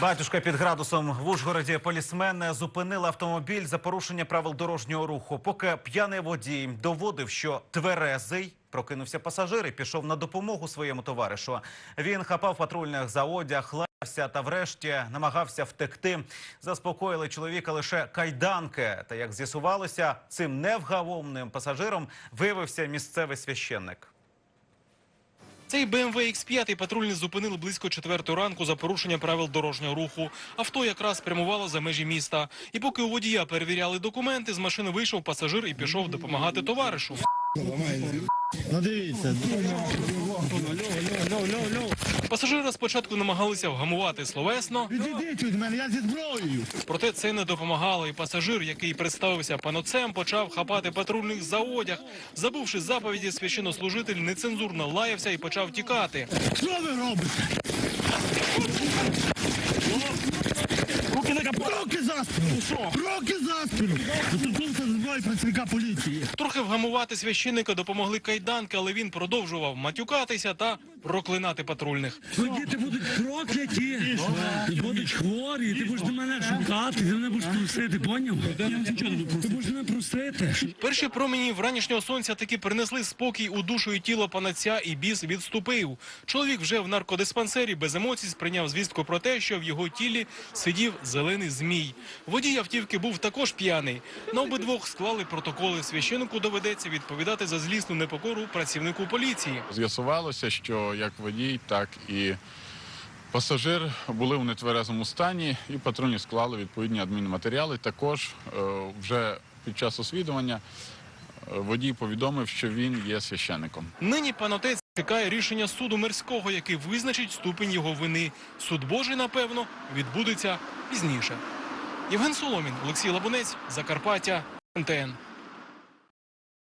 Батюшка під градусом в Ужгороді полісмен зупинили автомобіль за порушення правил дорожнього руху. Поки п'яний водій доводив, що тверезий, прокинувся пасажир і пішов на допомогу своєму товаришу. Він хапав патрульних за одяг, лався та врешті намагався втекти. Заспокоїли чоловіка лише кайданки. Та як з'ясувалося, цим невгавомним пасажиром виявився місцевий священник. Цей BMW X5 патрульні зупинили близько четвертої ранку за порушення правил дорожнього руху. Авто якраз прямувало за межі міста. І поки у водія перевіряли документи, з машини вийшов пасажир і пішов допомагати товаришу. Ну дивіться, Пасажира спочатку намагалися вгамувати словесно, відійдіть від мене, я зі зброєю. проте це не допомагало. І пасажир, який представився паноцем, почав хапати патрульних за одяг. Забувши заповіді, священнослужитель нецензурно лаявся і почав тікати. Що ви робите? Руки на капот. Руки за спину. Руки за спину. До зброї працівника поліції. Трохи вгамувати священника допомогли кайданки, але він продовжував матюкатися та проклинати патрульних. Твої діти будуть прокляті, і будуть хворі, ти будеш до мене шукати, ти мене будеш просити, поняв? Ти будеш мене просити. Перші промені вранішнього сонця таки принесли спокій у душу і тіло панаця, і біс відступив. Чоловік вже в наркодиспансері без емоцій сприйняв звістку про те, що в його тілі сидів зелений змій. Водій автівки був також п'яний. На обидвох склали протоколи. Священику доведеться відповідати за злісну непокору працівнику поліції. З'ясувалося, що як водій, так і пасажир були в нетверезому стані, і патрульні склали відповідні адмінматеріали. Також е, вже під час освідування е, водій повідомив, що він є священником. Нині пан отець чекає рішення суду мирського, який визначить ступінь його вини. Суд Божий, напевно, відбудеться пізніше. Євген Соломін, Олексій Лабунець, Закарпаття, НТН.